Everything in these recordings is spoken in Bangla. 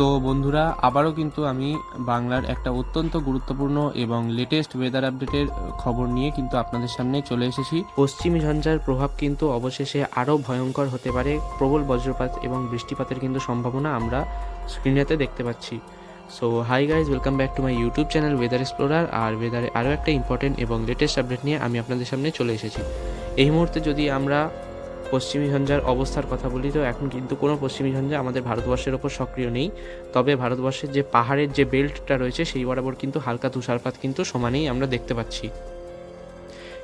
তো বন্ধুরা, আবারও কিন্তু আমি বাংলার একটা অত্যন্ত গুরুত্বপূর্ণ এবং লেটেস্ট ওয়েদার আপডেটের খবর নিয়ে কিন্তু আপনাদের সামনে চলে এসেছি। পশ্চিমী ঝঞ্ঝার প্রভাব কিন্তু অবশেষে আরও ভয়ঙ্কর হতে পারে। প্রবল বজ্রপাত এবং বৃষ্টিপাতের কিন্তু সম্ভাবনা আমরা স্ক্রিনেতে দেখতে পাচ্ছি। So hi guys welcome back to my YouTube channel weather explorer আর ওয়েদারে আরও একটা ইম্পর্টেন্ট এবং লেটেস্ট আপডেট নিয়ে আমি আপনাদের সামনে চলে এসেছি। এই মুহূর্তে যদি আমরা পশ্চিমী ঝঞ্ঝার অবস্থার কথা বলি, তো এখন কিন্তু কোনো পশ্চিমী ঝঞ্ঝা আমাদের ভারতবর্ষের ওপর সক্রিয় নেই। তবে ভারতবর্ষের যে পাহাড়ের যে বেল্টটা রয়েছে, সেই বরাবর কিন্তু হালকা তুষারপাত কিন্তু সমানেই আমরা দেখতে পাচ্ছি।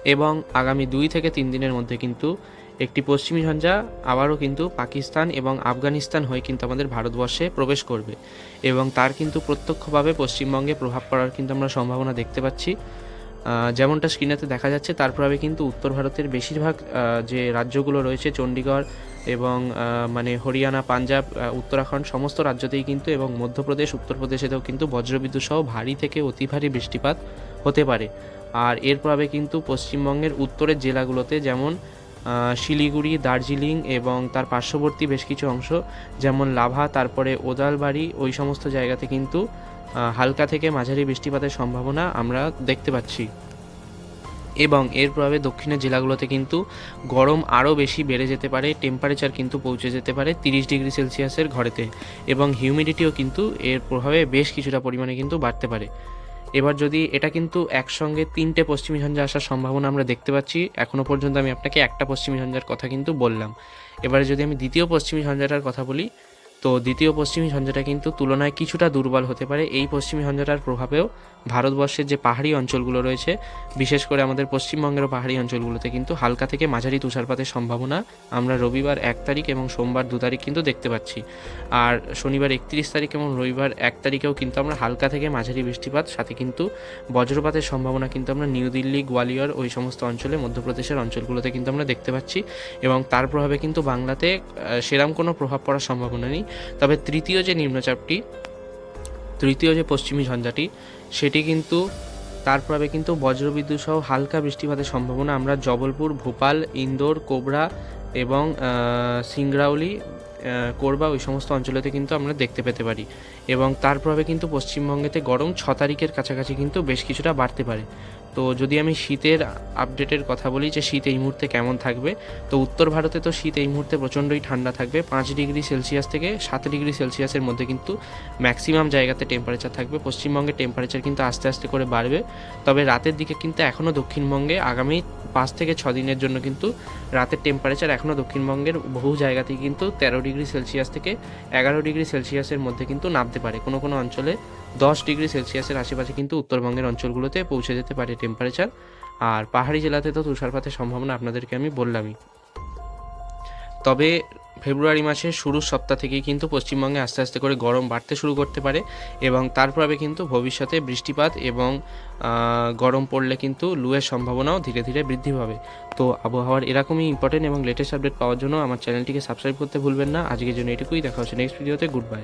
এবং আগামী দুই থেকে তিন দিনের মধ্যে কিন্তু একটি পশ্চিমী ঝঞ্ঝা আবারও কিন্তু পাকিস্তান এবং আফগানিস্তান হয়ে কিন্তু আমাদের ভারতবর্ষে প্রবেশ করবে। এবং তার কিন্তু প্রত্যক্ষভাবে পশ্চিমবঙ্গে প্রভাব পড়ার কিন্তু আমরা সম্ভাবনা দেখতে পাচ্ছি। যেমনটা স্ক্রিনেতে দেখা যাচ্ছে, তার প্রভাবে কিন্তু উত্তর ভারতের বেশিরভাগ যে রাজ্যগুলো রয়েছে, চণ্ডীগড় এবং মানে হরিয়ানা, পাঞ্জাব উত্তরাখণ্ড সমস্ত রাজ্যতেই কিন্তু এবং মধ্যপ্রদেশ, উত্তরপ্রদেশেতেও কিন্তু বজ্রবিদ্যুৎ সহ ভারী থেকে অতি ভারী বৃষ্টিপাত হতে পারে। আর এর প্রভাবে কিন্তু পশ্চিমবঙ্গের উত্তরের জেলাগুলোতে যেমন শিলিগুড়ি, দার্জিলিং এবং তার পার্শ্ববর্তী বেশ কিছু অংশ, যেমন লাভা, তারপরে ওদালবাড়ি, ওই সমস্ত জায়গাতে কিন্তু হালকা থেকে মাঝারি বৃষ্টিপাতের সম্ভাবনা আমরা দেখতে পাচ্ছি। এবং এর প্রভাবে দক্ষিণের জেলাগুলোতে কিন্তু গরম আরও বেশি বেড়ে যেতে পারে টেম্পারেচার কিন্তু পৌঁছে যেতে পারে তিরিশ ডিগ্রি সেলসিয়াসের ঘরেতে। এবং হিউমিডিটিও কিন্তু এর প্রভাবে বেশ কিছুটা পরিমাণে কিন্তু বাড়তে পারে। এবার যদি এটা কিন্তু একসঙ্গে তিনটে পশ্চিমী ঝঞ্ঝা আসার সম্ভাবনা আমরা দেখতে পাচ্ছি এখনও পর্যন্ত আমি আপনাকে একটা পশ্চিমী ঝঞ্ঝার কথা কিন্তু বললাম। এবারে যদি আমি দ্বিতীয় পশ্চিমী ঝঞ্ঝাটার কথা বলি তো দ্বিতীয় পশ্চিমী ঝঞ্ঝাটা কিন্তু তুলনায় কিছুটা দুর্বল হতে পারে। এই পশ্চিমী ঝঞ্ঝাটার প্রভাবেও ভারতবর্ষের যে পাহাড়ি অঞ্চলগুলো রয়েছে, বিশেষ করে আমাদের পশ্চিমবঙ্গের পাহাড়ি অঞ্চলগুলোতে কিন্তু হালকা থেকে মাঝারি তুষারপাতের সম্ভাবনা আমরা রবিবার এক তারিখ এবং সোমবার দু তারিখ কিন্তু দেখতে পাচ্ছি। আর শনিবার একত্রিশ তারিখ এবং রবিবার এক তারিখেও কিন্তু আমরা হালকা থেকে মাঝারি বৃষ্টিপাত, সাথে কিন্তু বজ্রপাতের সম্ভাবনা কিন্তু আমরা নিউ দিল্লি, গোয়ালিয়র, ওই সমস্ত অঞ্চলে, মধ্যপ্রদেশের অঞ্চলগুলোতে কিন্তু আমরা দেখতে পাচ্ছি। এবং তার প্রভাবে কিন্তু বাংলাতে সেরম কোনো প্রভাব পড়ার সম্ভাবনা নেই। তবে তৃতীয় যে নিম্নচাপটি, তৃতীয় যে পশ্চিমী ঝঞ্ঝাটি, সেটি কিন্তু তার প্রভাবে কিন্তু বজ্রবিদ্যুৎ সহ হালকা বৃষ্টিপাতের সম্ভাবনা। আমরা জবলপুর, ভোপাল, ইন্দোর, কোবরা এবং সিংরাউলি কোরবা ওই সমস্ত অঞ্চলেতে কিন্তু আমরা দেখতে পেতে পারি এবং তার প্রভাবে কিন্তু পশ্চিমবঙ্গেতে গরম ছ তারিখের কাছাকাছি কিন্তু বেশ কিছুটা বাড়তে পারে। তো যদি আমি শীতের আপডেটের কথা বলি যে শীত এই মুহূর্তে কেমন থাকবে, তো উত্তর ভারতে তো শীত এই মুহূর্তে প্রচণ্ডই ঠান্ডা থাকবে। পাঁচ ডিগ্রি সেলসিয়াস থেকে সাত ডিগ্রি সেলসিয়াসের মধ্যে কিন্তু ম্যাক্সিমাম জায়গাতে টেম্পারেচার থাকবে। পশ্চিমবঙ্গের টেম্পারেচার কিন্তু আস্তে আস্তে করে বাড়বে। তবে রাতের দিকে কিন্তু এখনও দক্ষিণবঙ্গে আগামী পাঁচ থেকে ছ দিনের জন্য কিন্তু রাতের টেম্পারেচার এখনও দক্ষিণবঙ্গের বহু জায়গাতেই কিন্তু তেরো ডিগ্রি সেলসিয়াস থেকে এগারো ডিগ্রি সেলসিয়াসের মধ্যে কিন্তু নামতে পারে। কোনো কোনো অঞ্চলে দশ ডিগ্রি সেলসিয়াসের আশেপাশে কিন্তু উত্তরবঙ্গের অঞ্চলগুলোতে পৌঁছে যেতে পারে টেম্পারেচার আর পাহাড়ি জেলাতে তো তুষারপাতের সম্ভাবনা আপনাদেরকে আমি বললামই। তবে ফেব্রুয়ারি মাসের শুরুর সপ্তাহ থেকেই কিন্তু পশ্চিমবঙ্গে আস্তে আস্তে করে গরম বাড়তে শুরু করতে পারে এবং তার প্রভাবে কিন্তু ভবিষ্যতে বৃষ্টিপাত এবং গরম পড়লে কিন্তু লুয়ের সম্ভাবনাও ধীরে ধীরে বৃদ্ধি পাবে। তো আবহাওয়ার এরকমই ইম্পর্টেন্ট এবং লেটেস্ট আপডেট পাওয়ার জন্য আমার চ্যানেলটিকে সাবস্ক্রাইব করতে ভুলবেন না। আজকের জন্য এটুকুই। দেখা হচ্ছে নেক্সট ভিডিওতে গুড বাই